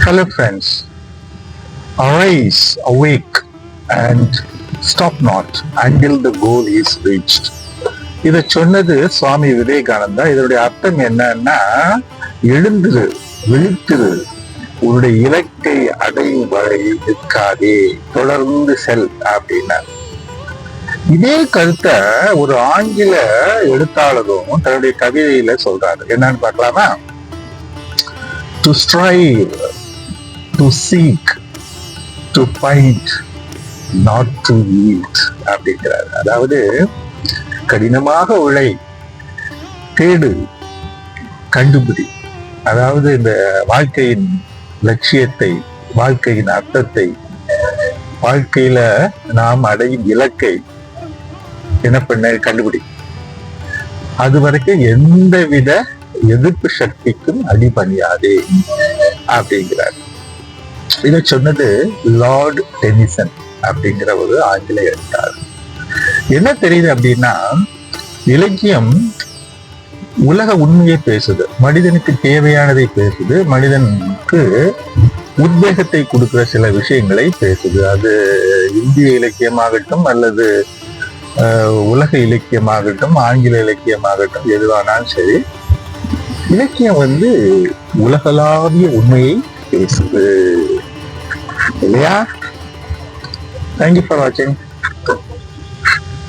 Hello, friends. Arise, awake, and stop not until the goal is reached. இதை சொன்னது சுவாமி விவேகானந்தா இதனுடைய அர்த்தம் என்னன்னா எழுந்துரு விழித்துரு உன்னுடைய இலக்கை அடையும் வரை நிற்காதே தொடர்ந்து செல் அப்படின்னா இதே கருத்தை ஒரு ஆங்கில எழுத்தாளரும் தன்னுடைய கவிதையில சொல்றாரு என்னன்னு பார்க்கலாமா to strive to seek to find not to yield அப்படிங்கிறார். அதாவது கடினமாக உழை தேடு கண்டுபிடி. அதாவது இந்த வாழ்க்கையின் லட்சியத்தை வாழ்க்கையின் அர்த்தத்தை வாழ்க்கையில நாம் அடையும் இலக்கை என்ன பண்ண கண்டுபிடி. அது வரைக்கும் எந்தவித எதிர்ப்பு சக்திக்கும் அடிபணியாதே அப்படிங்கிறார். இதை சொன்னது லார்ட் டெனிசன் அப்படிங்கிற ஒரு ஆங்கில எழுத்தார் என்ன தெரியுது அப்படின்னா இலக்கியம் உலக உண்மையை பேசுது மனிதனுக்கு தேவையானதை பேசுது மனிதனுக்கு உத்வேகத்தை கொடுக்கிற சில விஷயங்களை பேசுது. அது இந்திய இலக்கியமாகட்டும் அல்லது உலக இலக்கியமாகட்டும் ஆங்கில இலக்கியமாகட்டும் எதுவானாலும் சரி இலக்கியம் வந்து உலகளாவிய உண்மையை பேசுது. இல்லையா தேங்க்யூ ஃபார் வாட்சிங்